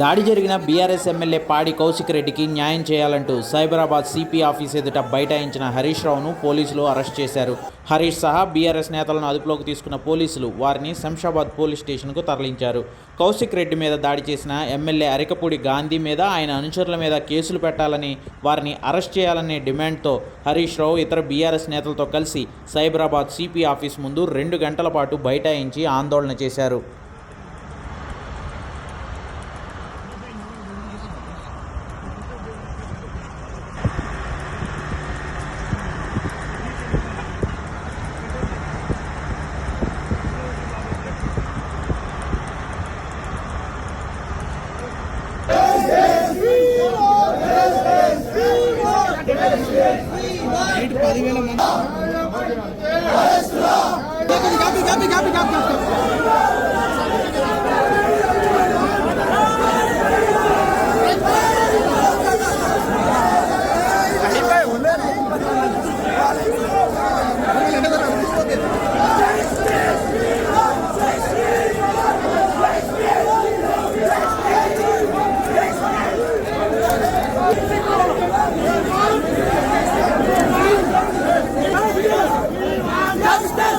దాడి జరిగిన BRS MLA పాడి కౌశిక్ రెడ్డికి న్యాయం చేయాలంటూ సైబరాబాద్ సిపి ఆఫీస్ ఎదుట బైఠాయించిన హరీష్ రావును పోలీసులు అరెస్ట్ చేశారు. హరీష్ సహా బీఆర్ఎస్ నేతలను అదుపులోకి తీసుకున్న పోలీసులు వారిని శంషాబాద్ పోలీస్ స్టేషన్కు తరలించారు. కౌశిక్ రెడ్డి మీద దాడి చేసిన ఎమ్మెల్యే అరికపూడి గాంధీ మీద ఆయన అనుచరుల మీద కేసులు పెట్టాలని వారిని అరెస్ట్ చేయాలనే డిమాండ్తో హరీష్ రావు ఇతర బీఆర్ఎస్ నేతలతో కలిసి సైబరాబాద్ సిపి ఆఫీస్ ముందు రెండు గంటల పాటు బైఠాయించి ఆందోళన చేశారు. నైట్ పదివేల మంది copy copy copy copy Thank you.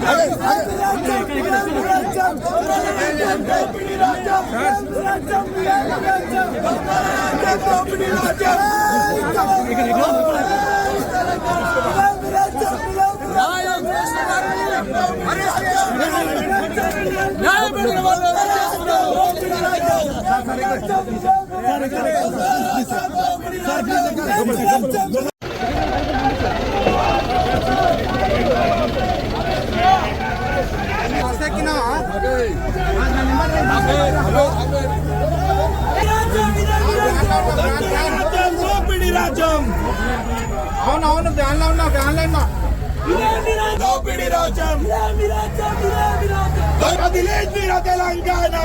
Sir, please, రాజ్యం అవును అవును ఫ్యాన్లో ఉన్నా ఫ్యాన్లో ఉన్నా దోపిడి రాజ్యం కదిలేందిరా తెలంగాణ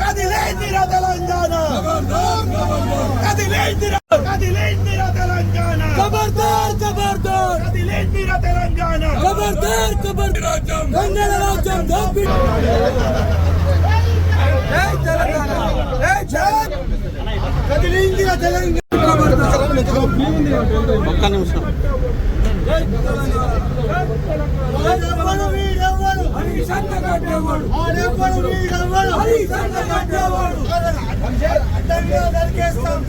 కదిలేందిరా వీర తెలంగాణ. ఖబర్దార్ ఖబర్ రాజ్యం గంగల రాజ్యం దోపి జై తెలంగాణ జై జై ఒక్క నిమిషం. అడ్డంగా నరికేస్తాం.